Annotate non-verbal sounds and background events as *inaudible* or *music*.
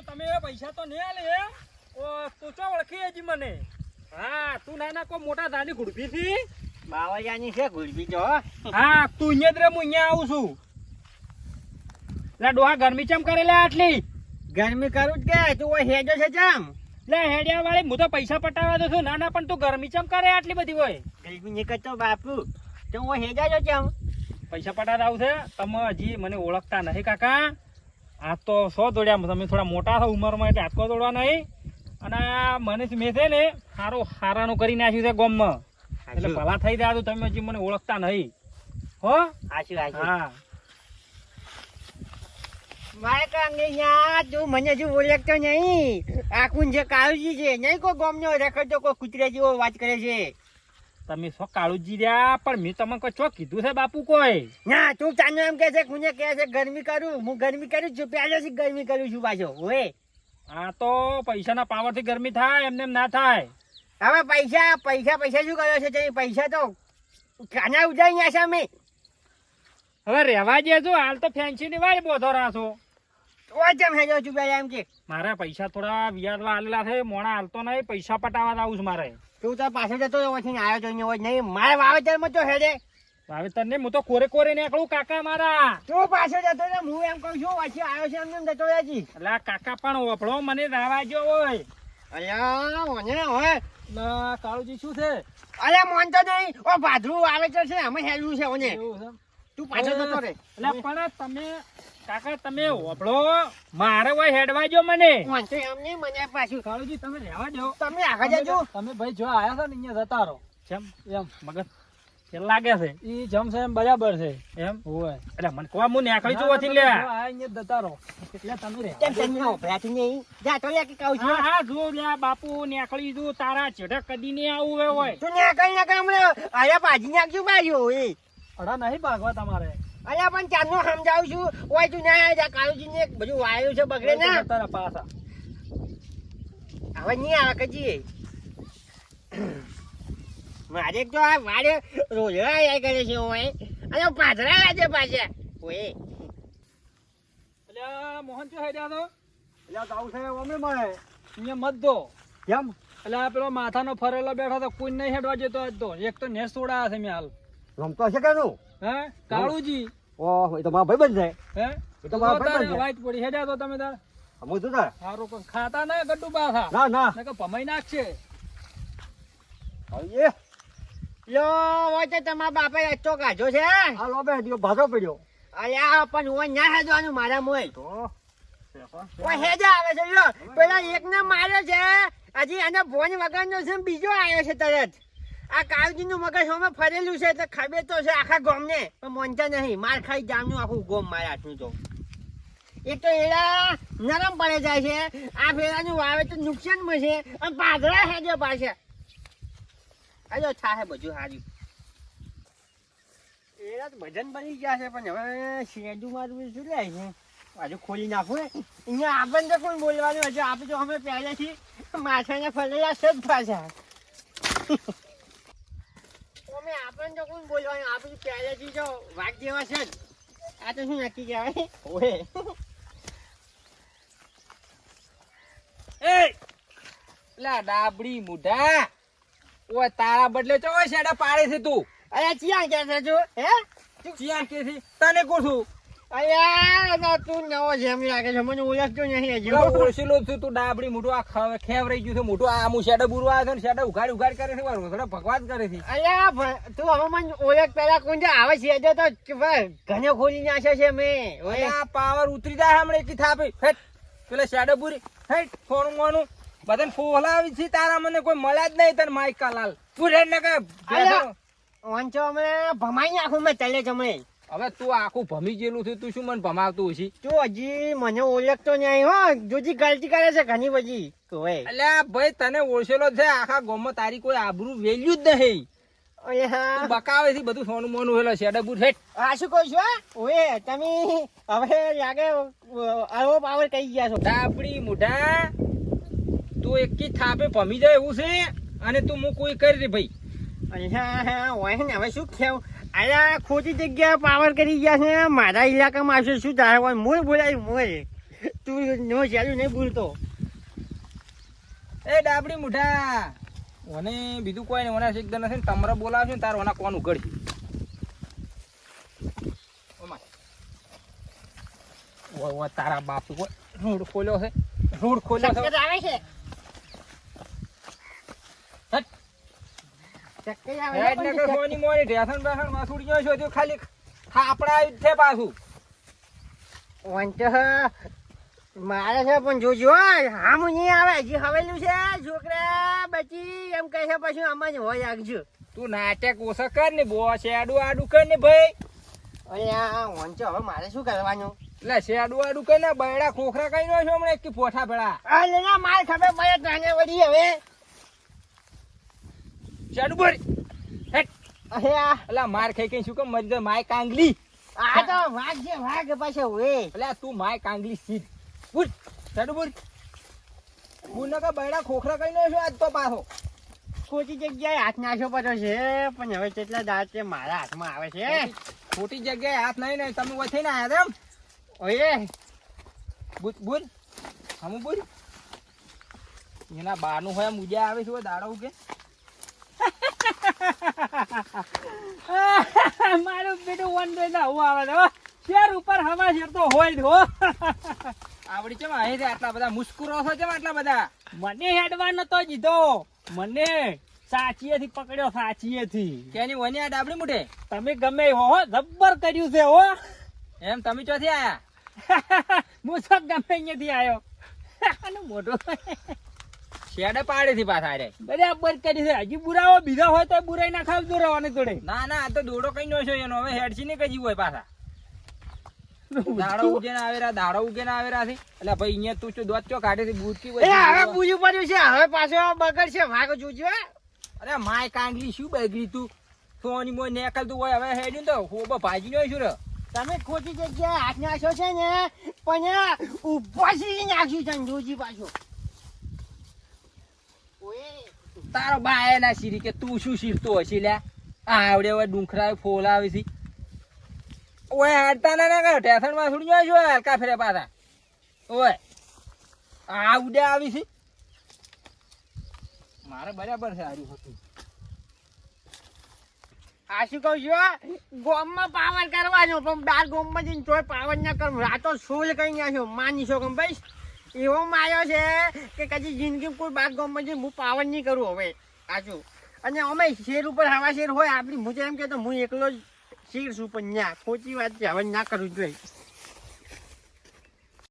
કીધું તમે પૈસા તો નહીં આલે તું ચો ઓળખી હજી મને? હા તું નાના કોઈ મોટા ધાની ગુડભી થી બાવાજાની છે ગુલબી જો હા તું અહીંયા જ રે હું અહીંયા આવું છું. લે ડોહા ગરમી ચમ કરેલા આટલી? ગરમી કરું જ કે તું હેજો છે ચમ? લે હેડિયા વાળી હું તો પૈસા પટાવા દઉં છું. ના ના પણ તું ગરમી ચમ કરે આટલી બધી હોય ગરમી નીકળતો બાપુ તો હું હેજા જો ચમ? પૈસા પટાવા આવું છે? તમે હજી મને ઓળખતા નહીં કાકા. આ તો સો દોડ્યા તમે થોડા મોટા છો ઉંમરમાં એટલે હાથકો દોડવા નહીં. અને આ મને મેં છે ને સારો હારાનું કરી નાખ્યું છે ગોમમાં. એટલે ભલા થઈ ગયા તો તમે હજી મને ઓળખતા નહીં. હો? હા. મારે કાંગે મને હજુ ઓળખતો નહીં. આખું જે કાળજી છે. નહીં કોઈ ગોમનો રખડતો કોઈ કૂતરા જેવો વાત કરે છે. તમે શું કાળુજી રહ્યા પણ મેં તમને કોઈ ચો કીધું છે બાપુ કોઈ? ના તું ચાંદો એમ કે છે કુને કે છે ગરમી કરું હું ગરમી કરું છું પહેલેથી ગરમી કરું છું પાછો ઓએ આ તો પૈસાના પાવરથી ગરમી થાય એમને એમ ના થાય. હવે પૈસા પૈસા પૈસા શું કર્યો છે તે? પૈસા તો ખાના ઉજાઈ ગયા છે અમે. હવે રહેવા દેજો હાલ તો ફેન્સી ની વાળી બોધો રાસો મારે પૈસા થોડા વ્યાજવા આલેલા છે મોણા હાલતો નહીં પૈસા પટાવા આવું છું મારે. તું તાર પાછળ જતો રહ્યો છે આવ્યો જોઈને હોય નહીં. મારે વાવેતરમાં તો હેડે. વાવેતર ને હું તો કોરે કોરે નીકળું કાકા મારા. તું પાછળ જતો ને હું એમ કહું છું પછી આવ્યો છે એમ જતો રહેજી એટલે કાકા પણ વફળો મને રાવા જો હોય. અલ્યા મને હોય. ના કાળુજી શું છે? અલ્યા મોન તો નહીં. ઓ ભાદરું વાવેતર છે અમે હેડવું છે ઓને. એવું છે તું પાછો જતો રે એટલે પણ તમે કાકા તમે ઓફળો મારે હોય હેડવા જો મને. વાંચો એમ નહીં મને પાછું. કાળુજી તમે રહેવા દો. તમે આગળ જજો. તમે ભાઈ જો આયા છો ને અહીંયા જતા રહો. કેમ એમ. મગજ. લાગે છે? ઈ જમ છે એમ બરાબર છે. એમ? હોય. એટલે મને કોવા હું નેકળી છું વથી લે. આ અહીંયા જતા રહો. એટલે તમે રે કેમ તને ઓભરાતી નહીં જા તો લે કે કહું છું. હા હા જો લે બાપુ નેકળી છું. તારા છેડે કદી ને આવું હોય. તું ને કઈ ના કઈ ભાજી નાખજો એ અડા નહીં ભાગવા તમારે. અલ્યા પણ ચાંદનો સમજાવું છું. ઓય તું ના આવ્યા કાળુજી ને બધું વાયુ છે બગડે ના. તારા પાસા હવે નહીં આવે કજી મારે તો આ વાડે રોજડા આયા કરે છે ઓય. અને પાથરા આજે પાછા. ઓય. એટલે મોહન ચો હેડ્યા તો? એટલે ગાઉં છે ઓમે મળે અહીંયા મત દો. કેમ? એટલે આ પેલો માથાનો ફરેલો બેઠો તો કોઈ નહીં હેડવા જતો આજ તો. એક તો નેસ તોડાયા છે મેં હાલ રમતો હશે કે નું? હે? કાળુજી. ઓહ એ તો મારા ભાઈ છે. હે? એ તો મારા ભાઈ છે. વાઈટ પડી હેડ્યા તો તમે તાર. હું તો તાર? સારું પણ ખાતા ના ગડ્ડુ પાછા. ના ના. નકર ભમાઈ નાખશે. હવે એ યો વાતે તમારા બાપે અચ્ચો કાઢ્યો છે આ લોબે દિયો ભાગો પડ્યો. અલ્યા પણ હું ના હેડવાનું મારા મોય તો ઓય હેજા આવે છે પેલા એકને માર્યો છે. હજી આને ભોન વગરનો છે બીજો આવ્યો છે તરત. આ કાળજીનું મગજ અમે ફરેલું છે તો ખબર તો છે આખા ગામને. પણ મોનતા નહીં, માર ખાઈ જામનું આખું ગોમ મારા આટલું તો. એક તો એડા નરમ પડે જાય છે. આ ફેરાનું વાવે તો નુકસાનમાં છે. અને પાદરા હેજો પાછા. આજો થાશે બધું હાર્યું. એડા તો ભજન બની ગયા છે, પણ હવે શેડું મારું શું લે છે? હજુ ખોલી નાખું. અહીંયા આપણને તો કોણ બોલવાનું? હજુ આપણે તો અમે પહેલેથી માથાને ફરેલા છે જ પાછા. અમે આપણને તો કોણ બોલવાનું આપણે પહેલેથી તો વાઘ જેવા છે જ. આ તો શું નક્કી કહેવાય? ઓએ એ લા ડાબડી મુઢા. ઓય તારા બદલે ચો શેડા પાડે છે તું? અરે ચિયા કે છે હે? ચિયા કે છે? તને કહું છું અરે તું નવો જેમ લાગે છે. મને ઓળખતો નહીં હજુ. ઓળખેલો છું. તું ડાબડી મોટું આ ખવ ખેવરાઈ ગયું છે. મોટું આ આમું શેડા બુરવા છે ને શેડા ઉઘાડ ઉઘાડ કરે છે. વારું થોડા ભગવાન કરે છે. અલ્યા તું હવે મને ઓળખ પેલા કોણ આવે છે તો ખોલી નાખ્યા છે મેં. આ પાવર ઉતરી જાય હમણે કી થાપે. હેટ પેલા શેડો બુરી. હેટ ફોન મોનું બધાને ફોલાવી છે. તારા મને કોઈ મળ્યા જ નહીં તને માઇકા લાલ તું રેડ ને કે અલ્યા. વાંચો અમે ભમાઈ નાખું મેં તલે જમણે. હવે તું આખું ભમી ગયેલું છે તું શું મને ભમાવતું હશે? તું હજી મને ઓળખતો નહીં હો. જોજી ગલતી કરે છે ઘણી બધી. એટલે અલ્યા ભાઈ તને ઓળખેલો છે આખા ગામમાં તારી કોઈ આબરૂ વેલ્યુ જ નહીં. બકાવે છે બધું સોનું મોનું હેલો શેડા બુર હેટ આ શું કહું છું ઓએ તમે હવે લાગે આવો પાવર કહી ગયા છો. ડાબડી મોઢા તું એકી થાપે ભમી જાય એવું છે અને તું હું કોઈ કરી રે ભાઈ. અહીંયા ઓય ને હવે શું કેવું? અલ્યા ખોટી જગ્યા પાવર કરી ગયા છે. મારા ઇલાકામાં આવશે શું તારે હોય મોય બોલાય મોય તું નો જ્યારું નહીં ભૂલતો એ ડાબડી મુઠા ઓને બીજું કોઈ નહીં ઓના શીખતા નથી તમારે બોલાવશે ને તાર ઓના કોણ ઉઘડશે. તારા બાપ કોઈ રોડ ખોલ્યો છે. રોડ ખોલ્યો છે ચક્કર આવે છે હટ. ચક્કર આવે હેડ છે ને પણ કે સોની મોની ઢેસણ બેસણ વાસુડી ગયો છો તો ખાલી થાપડા જ છે પાછું. વાંચો મારે છે પણ જોજો હામ નહીં આવે હજી હવેલું છે છોકરા બચી એમ કહે છે પછી આમાં જ હોય આગજો. તું નાટક ઓછો કર ને બો શેડું આડું કર ને ભાઈ. આ વાંચો હવે મારે શું કરવાનું? એટલે શેડું આડું કર ને બૈડા ખોખરા કઈ નો છો હમણાં એક પોઠા ભેળા. માર ખબર પડે વળી હવે. શેડું બોલ હેટ. આ. અલા માર ખાઈ કઈ શું કેમ મરી જાય માય કાંગલી? આ તો વાઘ છે વાઘ પાછો હોય અલ્યા તું માય કાંગલી સીધ. બુર ચડુ બુર બુર નકા બૈડા ખોખરા કઈ નો છો આજ તો પાછો. ખોટી જગ્યાએ હાથ નાખ્યો પડ્યો છે પણ હવે કેટલા દાંત છે મારા હાથમાં આવે છે. ખોટી જગ્યાએ હાથ નહીં નહીં તમે વચ્ચે ને આવ્યા એમ? ઓય બુર બુર હમ બુર એના બાનું હોય મુજા આવે છે દાડો કે *laughs* મારું બેટું વન ડે ના હું આવે છે, શેર ઉપર હવા શેર તો હોય જ હો. *laughs* આવડી છે અહીં છે આટલા બધા? મુસ્કુરો છો છે આટલા બધા? મને હેડવા નતો જીધો મને સાચીએથી પકડ્યો સાચીએથી. કેની વની આ ડાબડી મુઠે તમે ગમે હો હો, જબ્બર કર્યું છે હો. એમ તમે ચોથી આયા? *laughs* હું સબ ગમે અહીંયાથી આવ્યો આનું મોઢું શેડે પાડેથી પાછા રે બરાબર કરી છે. હજી બુરાવો બીજા હોય તો બુરાઈ ના ખાવ દોરવાની જોડે. ના ના આ તો દોડો કઈ નો છે એનો. હવે હેડસી ને કજી હોય પાછા. દાડો ઉગે ના આવેરા દાડો ઉગે ના આવેરા છે. એટલે ભાઈ અહીંયા તું દોત ચો કાઢે થી બૂટકી એ હવે પૂછ્યું પડ્યું છે. હવે પાછો બગડ છે વાઘ જોજો અરે માય કાંગલી શું બગડી તું? સોની મોય નેકલતું હોય હવે હેડ્યું તો હોબો ભાજી નો રે. તમે ખોટી જગ્યાએ હાથ નાખ્યો છે ને પણ ઉપાસી નાખ્યું છે જોજી પાછો ઓય તારો બાય ના શીરી કે તું શું શીરતો હશી લ્યા? આ આવડે હવે ડુંખરા ફોલ આવે છે. ઓય, હાડતા ના ના કરો ટેશનમાં છોડી જાય છો, હલકા ફેરે પાછા? ઓય, આ આવી છે. મારે બરાબર છે હારું હતું. આ શું કહું છું ગોમમાં પાવર કરવાનો પણ બાર ગોમમાં જઈને તોય પાવર ના કરું. રાતો સોલ કઈ છો માની શકો ને ભાઈ? એવો માયો છે કે કદી જિંદગી કોઈ બાદ ગોમમાં જઈને હું પાવન નહીં કરું હવે સાચું અને અમે શેર ઉપર હવા શેર હોય, આપણી હું એમ તો હું એકલો જ શેર છું, પણ ના ખોટી વાત છે, હવે ના કરવું જોઈએ.